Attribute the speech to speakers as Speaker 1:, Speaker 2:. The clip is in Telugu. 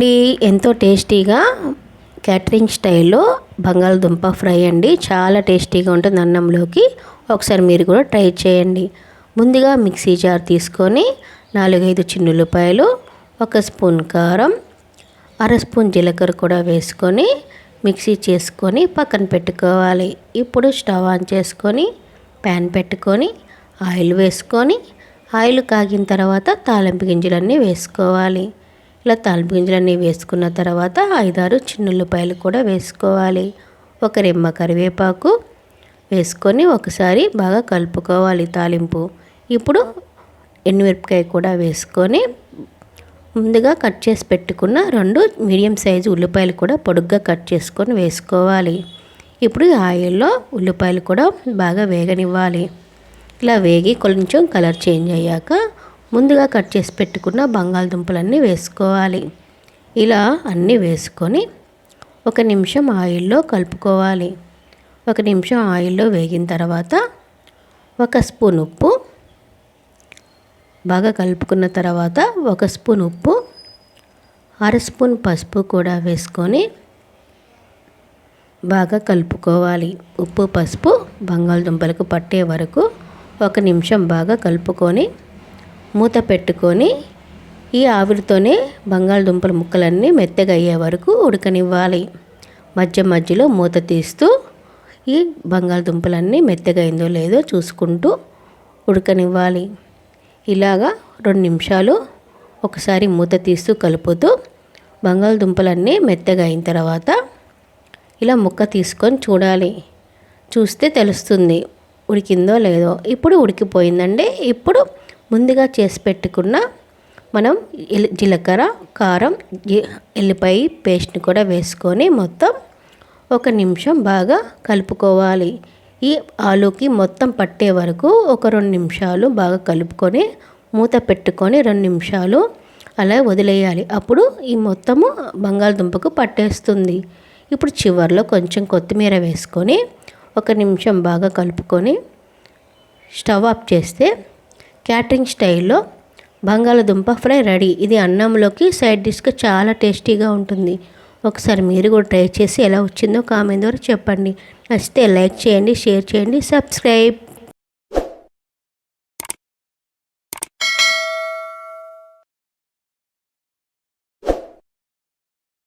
Speaker 1: అండి ఎంతో టేస్టీగా క్యాటరింగ్ స్టైల్లో బంగాళదుంప ఫ్రై అండి. చాలా టేస్టీగా ఉంటుంది అన్నంలోకి. ఒకసారి మీరు కూడా ట్రై చేయండి. ముందుగా మిక్సీ జార్ తీసుకొని నాలుగైదు చిన్నులపాయలు ఒక స్పూన్ కారం అర స్పూన్ జీలకర్ర కూడా వేసుకొని మిక్సీ చేసుకొని పక్కన పెట్టుకోవాలి. ఇప్పుడు స్టవ్ ఆన్ చేసుకొని ప్యాన్ పెట్టుకొని ఆయిల్ వేసుకొని ఆయిల్ కాగిన తర్వాత తాలింపు గింజలన్నీ వేసుకోవాలి. ఇలా తాలింపు గింజలన్నీ వేసుకున్న తర్వాత ఐదారు చిన్నుల్లిపాయలు కూడా వేసుకోవాలి. ఒక రెమ్మ కరివేపాకు వేసుకొని ఒకసారి బాగా కలుపుకోవాలి తాలింపు. ఇప్పుడు ఎండుమిరపకాయ కూడా వేసుకొని ముందుగా కట్ చేసి పెట్టుకున్న రెండు మీడియం సైజు ఉల్లిపాయలు కూడా పొడుగ్గా కట్ చేసుకొని వేసుకోవాలి. ఇప్పుడు ఆయిల్లో ఉల్లిపాయలు కూడా బాగా వేగనివ్వాలి. ఇలా వేగి కొంచెం కలర్ చేంజ్ అయ్యాక ముందుగా కట్ చేసి పెట్టుకున్న బంగాళదుంపలన్నీ వేసుకోవాలి. ఇలా అన్నీ వేసుకొని ఒక నిమిషం ఆయిల్లో కలుపుకోవాలి. ఒక నిమిషం ఆయిల్లో వేగిన తర్వాత ఒక స్పూన్ ఉప్పు బాగా కలుపుకున్న తర్వాత ఒక స్పూన్ ఉప్పు అర స్పూన్ పసుపు కూడా వేసుకొని బాగా కలుపుకోవాలి. ఉప్పు పసుపు బంగాళదుంపలకు పట్టే వరకు ఒక నిమిషం బాగా కలుపుకొని మూత పెట్టుకొని ఈ ఆవిరితోనే బంగాళదుంపల ముక్కలన్నీ మెత్తగా అయ్యే వరకు ఉడకనివ్వాలి. మధ్య మధ్యలో మూత తీస్తూ ఈ బంగాళదుంపలన్నీ మెత్తగా అయిందో లేదో చూసుకుంటూ ఉడకనివ్వాలి. ఇలాగా రెండు నిమిషాలు ఒకసారి మూత తీస్తూ కలుపుతూ బంగాళదుంపలన్నీ మెత్తగా అయిన తర్వాత ఇలా ముక్క తీసుకొని చూడాలి. చూస్తే తెలుస్తుంది ఉడికిందో లేదో. ఇప్పుడు ఉడికిపోయిందండి. ఇప్పుడు ముందుగా చేసి పెట్టుకున్న మనం జీలకర్ర కారం ఎల్లిపాయ పేస్ట్ని కూడా వేసుకొని మొత్తం ఒక నిమిషం బాగా కలుపుకోవాలి. ఈ ఆలూకి మొత్తం పట్టే వరకు ఒక రెండు నిమిషాలు బాగా కలుపుకొని మూత పెట్టుకొని రెండు నిమిషాలు అలా వదిలేయాలి. అప్పుడు ఈ మొత్తము బంగాళదుంపకు పట్టేస్తుంది. ఇప్పుడు చివరిలో కొంచెం కొత్తిమీర వేసుకొని ఒక నిమిషం బాగా కలుపుకొని స్టవ్ ఆఫ్ చేస్తే క్యాటరింగ్ స్టైల్లో బంగాళదుంప ఫ్రై రెడీ. ఇది అన్నంలోకి సైడ్ డిష్గా చాలా టేస్టీగా ఉంటుంది. ఒకసారి మీరు కూడా ట్రై చేసి ఎలా వచ్చిందో కామెంట్ ద్వారా చెప్పండి. నచ్చితే లైక్ చేయండి షేర్ చేయండి సబ్స్క్రైబ్.